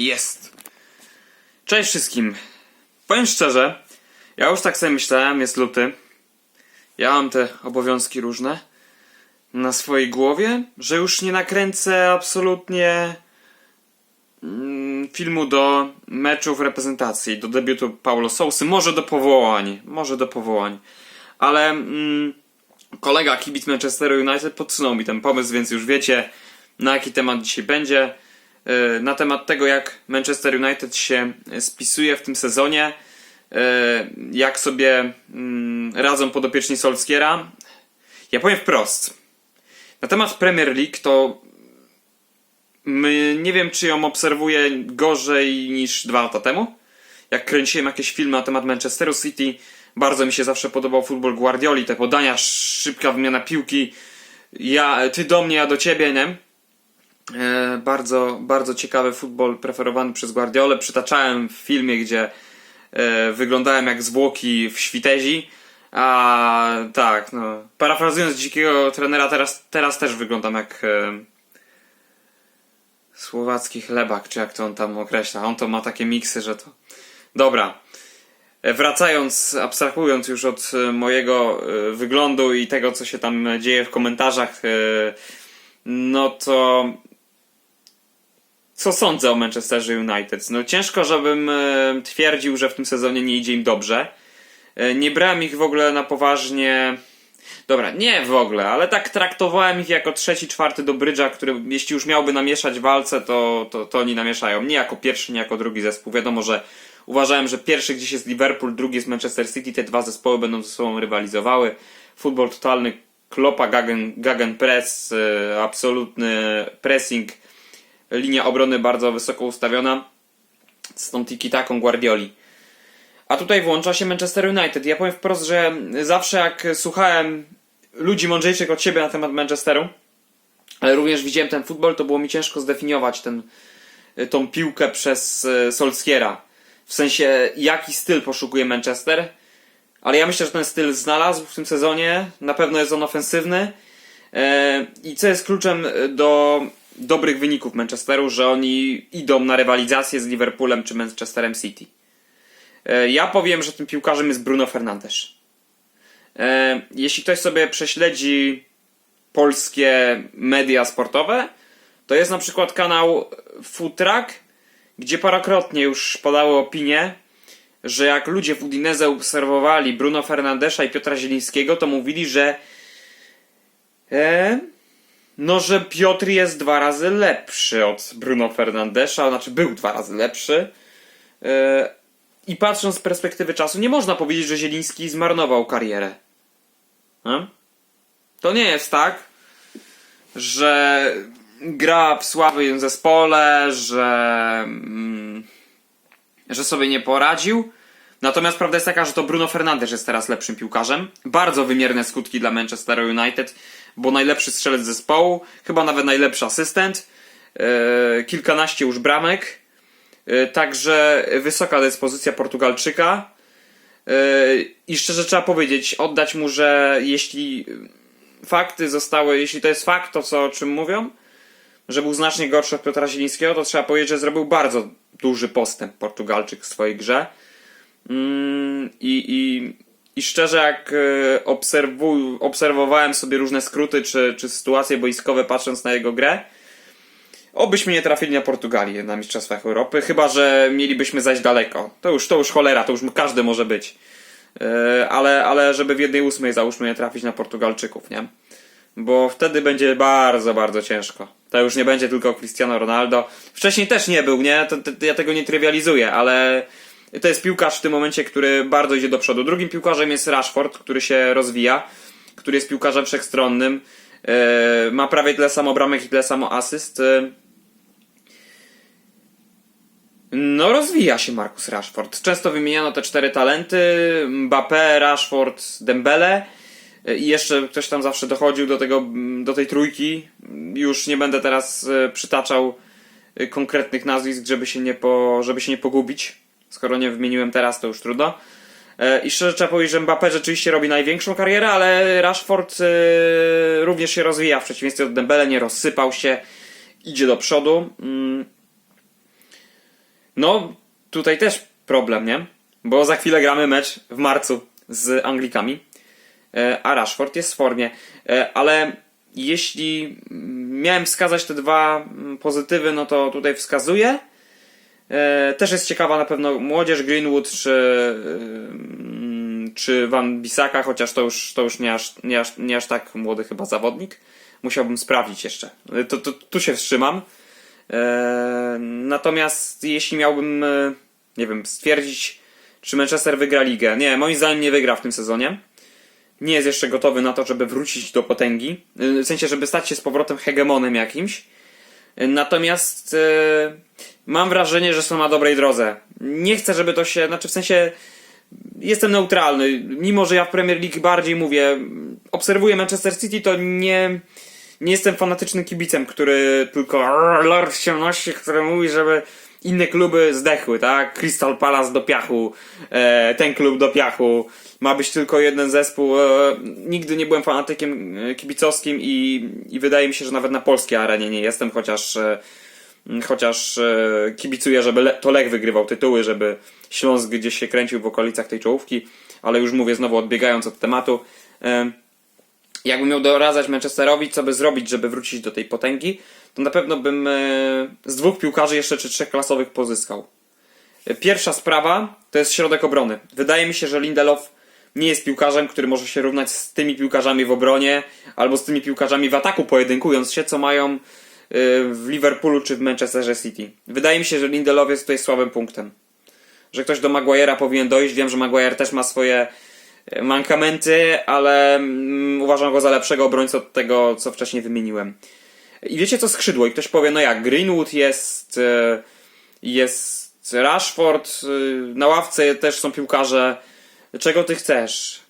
Jest. Cześć wszystkim. Powiem szczerze, ja już tak sobie myślałem, jest luty. Ja mam te obowiązki różne na swojej głowie, że już nie nakręcę absolutnie mm, filmu do meczów reprezentacji, do debiutu Paulo Sousy, może do powołań, może do powołań. Ale mm, kolega kibic Manchesteru United podsunął mi ten pomysł, więc już wiecie na jaki temat dzisiaj będzie. Yy, Na temat tego, jak Manchester United się spisuje w tym sezonie, yy, jak sobie mm, radzą podopieczni Solskiera. Ja powiem wprost. Na temat Premier League to my, nie wiem, czy ją obserwuję gorzej niż dwa lata temu. Jak kręciłem jakieś filmy na temat Manchesteru City, bardzo mi się zawsze podobał futbol Guardioli, te podania, szybka wymiana piłki. Ja, ty do mnie, ja do ciebie, nie? E, bardzo, bardzo ciekawy futbol preferowany przez Guardiolę. Przytaczałem w filmie, gdzie e, wyglądałem jak zwłoki w świtezi. A tak, no. Parafrazując dzikiego trenera, teraz, teraz też wyglądam jak e, słowacki chlebak, czy jak to on tam określa. On to ma takie miksy, że to. Dobra. Wracając, abstrahując już od mojego wyglądu i tego, co się tam dzieje w komentarzach, no to co sądzę o Manchesterze United? No ciężko, żebym e, twierdził, że w tym sezonie nie idzie im dobrze. E, Nie brałem ich w ogóle na poważnie. Dobra, nie w ogóle, ale tak traktowałem ich jako trzeci, czwarty do brydża, który jeśli już miałby namieszać walce, to, to, to oni namieszają. Nie jako pierwszy, nie jako drugi zespół. Wiadomo, że uważałem, że pierwszy gdzieś jest Liverpool, drugi jest Manchester City. Te dwa zespoły będą ze sobą rywalizowały. Futbol totalny, klopa, gagen, gagen press, e, absolutny pressing linia obrony bardzo wysoko ustawiona z tą tiki-taką Guardioli. A tutaj włącza się Manchester United. Ja powiem wprost, że zawsze jak słuchałem ludzi mądrzejszych od siebie na temat Manchesteru, ale również widziałem ten futbol, to było mi ciężko zdefiniować ten, tą piłkę przez e, Solskiera. W sensie, jaki styl poszukuje Manchester. Ale ja myślę, że ten styl znalazł w tym sezonie. Na pewno jest on ofensywny. E, I co jest kluczem do dobrych wyników Manchesteru, że oni idą na rywalizację z Liverpoolem czy Manchesterem City. E, Ja powiem, że tym piłkarzem jest Bruno Fernandes. E, Jeśli ktoś sobie prześledzi polskie media sportowe, to jest na przykład kanał Futrack, gdzie parokrotnie już podały opinię, że jak ludzie w Udinese obserwowali Bruno Fernandesza i Piotra Zielińskiego, to mówili, że e, no, że Piotr jest dwa razy lepszy od Bruno Fernandesza, znaczy był dwa razy lepszy. E, I patrząc z perspektywy czasu, nie można powiedzieć, że Zieliński zmarnował karierę. Hmm? To nie jest tak, że gra w słabym zespole, że, mm, że sobie nie poradził. Natomiast prawda jest taka, że to Bruno Fernandes jest teraz lepszym piłkarzem. Bardzo wymierne skutki dla Manchester United, bo najlepszy strzelec zespołu, chyba nawet najlepszy asystent, e, kilkanaście już bramek, e, także wysoka dyspozycja Portugalczyka. E, I szczerze trzeba powiedzieć, oddać mu, że jeśli fakty zostały, jeśli to jest fakt, to co o czym mówią, że był znacznie gorszy od Piotra Zielińskiego, to trzeba powiedzieć, że zrobił bardzo duży postęp Portugalczyk w swojej grze. Mm, I, i, I szczerze, jak obserwu, obserwowałem sobie różne skróty czy, czy sytuacje boiskowe, patrząc na jego grę, obyśmy nie trafili na Portugalię na Mistrzostwach Europy, chyba że mielibyśmy zajść daleko. To już, to już cholera, to już każdy może być. E, Ale, ale żeby w jednej ósmej załóżmy nie trafić na Portugalczyków, nie? Bo wtedy będzie bardzo, bardzo ciężko. To już nie będzie tylko Cristiano Ronaldo. Wcześniej też nie był, nie? To, to, ja tego nie trywializuję, ale to jest piłkarz w tym momencie, który bardzo idzie do przodu. Drugim piłkarzem jest Rashford, który się rozwija, który jest piłkarzem wszechstronnym. E, ma prawie tyle samo bramek i tyle samo asyst. E, no, rozwija się Marcus Rashford. Często wymieniano te cztery talenty: Mbappé, Rashford, Dembele. E, I jeszcze ktoś tam zawsze dochodził do, tego, do tej trójki. Już nie będę teraz przytaczał konkretnych nazwisk, żeby się nie, po, żeby się nie pogubić. Skoro nie wymieniłem teraz, to już trudno. E, I szczerze trzeba powiedzieć, że Mbappé rzeczywiście robi największą karierę, ale Rashford e, również się rozwija. W przeciwieństwie do Dembele nie rozsypał się, idzie do przodu. Mm. No, tutaj też problem, nie? Bo za chwilę gramy mecz w marcu z Anglikami, e, a Rashford jest w formie. Ale jeśli miałem wskazać te dwa mm, pozytywy, no to tutaj wskazuję. E, Też jest ciekawa na pewno młodzież Greenwood czy, ym, czy Van Bissaka, chociaż to już, to już nie, aż, nie, aż, nie aż tak młody chyba zawodnik. Musiałbym sprawdzić jeszcze. E, To, to, tu się wstrzymam. E, Natomiast jeśli miałbym, e, nie wiem, stwierdzić, czy Manchester wygra ligę. Nie, moim zdaniem nie wygra w tym sezonie. Nie jest jeszcze gotowy na to, żeby wrócić do potęgi. E, W sensie, żeby stać się z powrotem hegemonem jakimś. Natomiast e, mam wrażenie, że są na dobrej drodze. Nie chcę, żeby to się, znaczy w sensie jestem neutralny. Mimo, że ja w Premier League bardziej mówię, obserwuję Manchester City, to nie, nie jestem fanatycznym kibicem, który tylko "Arr, Lord Ciemności, który mówi, żeby inne kluby zdechły, tak? Crystal Palace do piachu, e, ten klub do piachu, ma być tylko jeden zespół. E, nigdy nie byłem fanatykiem e, kibicowskim i, i wydaje mi się, że nawet na polskiej arenie nie jestem, chociaż e, chociaż e, kibicuję, żeby Le- to Lech wygrywał tytuły, żeby Śląsk gdzieś się kręcił w okolicach tej czołówki, ale już mówię znowu odbiegając od tematu. E, jakbym miał doradzać Manchesterowi, co by zrobić, żeby wrócić do tej potęgi, to na pewno bym e, z dwóch piłkarzy jeszcze czy trzech klasowych pozyskał. E, Pierwsza sprawa to jest środek obrony. Wydaje mi się, że Lindelof nie jest piłkarzem, który może się równać z tymi piłkarzami w obronie albo z tymi piłkarzami w ataku, pojedynkując się, co mają e, w Liverpoolu czy w Manchesterze City. Wydaje mi się, że Lindelof jest tutaj słabym punktem. Że ktoś do Maguire'a powinien dojść. Wiem, że Maguire też ma swoje mankamenty, ale mm, uważam go za lepszego obrońcę od tego, co wcześniej wymieniłem. I wiecie co skrzydło? I ktoś powie, no jak, Greenwood jest, e, jest Rashford, e, na ławce też są piłkarze, czego ty chcesz?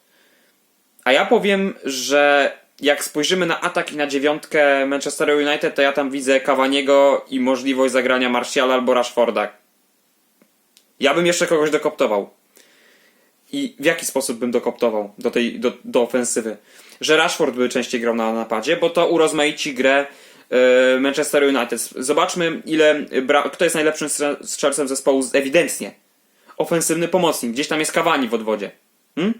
A ja powiem, że jak spojrzymy na atak i na dziewiątkę Manchester United, to ja tam widzę Cavaniego i możliwość zagrania Martiala albo Rashforda. Ja bym jeszcze kogoś dokoptował. I w jaki sposób bym dokoptował do tej do, do ofensywy? Że Rashford by częściej grał na napadzie, bo to urozmaici grę Manchester United. Zobaczmy, ile kto jest najlepszym strzelcem zespołu ewidentnie. Ofensywny pomocnik. Gdzieś tam jest Cavani w odwodzie. Hmm?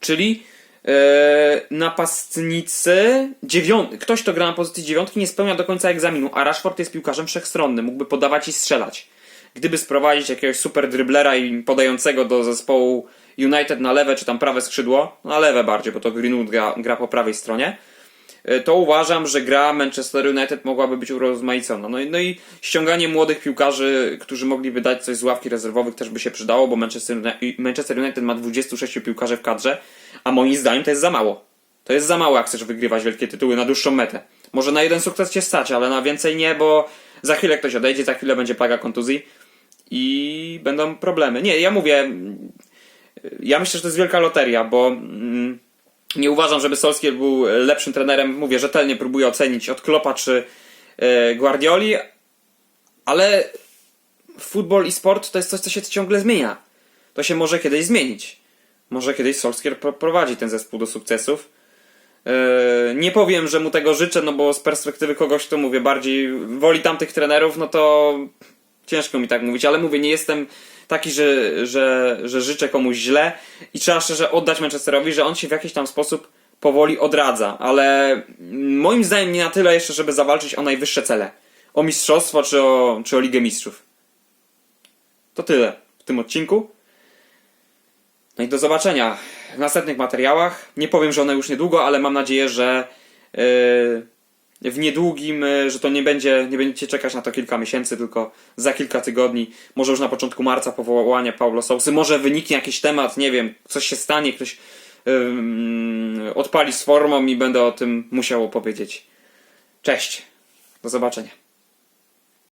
Czyli e, napastnicy, dziewiąty, ktoś, kto gra na pozycji dziewiątki, nie spełnia do końca egzaminu, a Rashford jest piłkarzem wszechstronnym, mógłby podawać i strzelać. Gdyby sprowadzić jakiegoś super dryblera i podającego do zespołu United na lewe czy tam prawe skrzydło, na lewe bardziej, bo to Greenwood gra, gra po prawej stronie, e, to uważam, że gra Manchester United mogłaby być urozmaicona. No i, no i ściąganie młodych piłkarzy, którzy mogliby dać coś z ławki rezerwowych też by się przydało, bo Manchester, Manchester United ma 26 piłkarzy w kadrze, a moim zdaniem to jest za mało. To jest za mało, jak chcesz wygrywać wielkie tytuły na dłuższą metę. Może na jeden sukces cię stać, ale na więcej nie, bo za chwilę ktoś odejdzie, za chwilę będzie plaga kontuzji i będą problemy. Nie, ja mówię, ja myślę, że to jest wielka loteria, bo mm, nie uważam, żeby Solskjaer był lepszym trenerem. Mówię, rzetelnie próbuję ocenić od Klopa czy e, Guardioli, ale futbol i sport to jest coś, co się ciągle zmienia. To się może kiedyś zmienić. Może kiedyś Solskjaer pro- prowadzi ten zespół do sukcesów. E, Nie powiem, że mu tego życzę, no bo z perspektywy kogoś, kto mówię, bardziej woli tamtych trenerów, no to ciężko mi tak mówić, ale mówię, nie jestem taki, że, że, że życzę komuś źle i trzeba szczerze oddać Manchesterowi, że on się w jakiś tam sposób powoli odradza, ale moim zdaniem nie na tyle jeszcze, żeby zawalczyć o najwyższe cele. O mistrzostwo czy o, czy o Ligę Mistrzów. To tyle w tym odcinku. No i do zobaczenia w następnych materiałach. Nie powiem, że one już niedługo, ale mam nadzieję, że yy, w niedługim, yy, że to nie będzie, nie będziecie czekać na to kilka miesięcy, tylko za kilka tygodni, może już na początku marca powołania Paulo Sousy, może wyniknie jakiś temat, nie wiem, coś się stanie, ktoś odpali z formą i będę o tym musiał opowiedzieć. Cześć, do zobaczenia.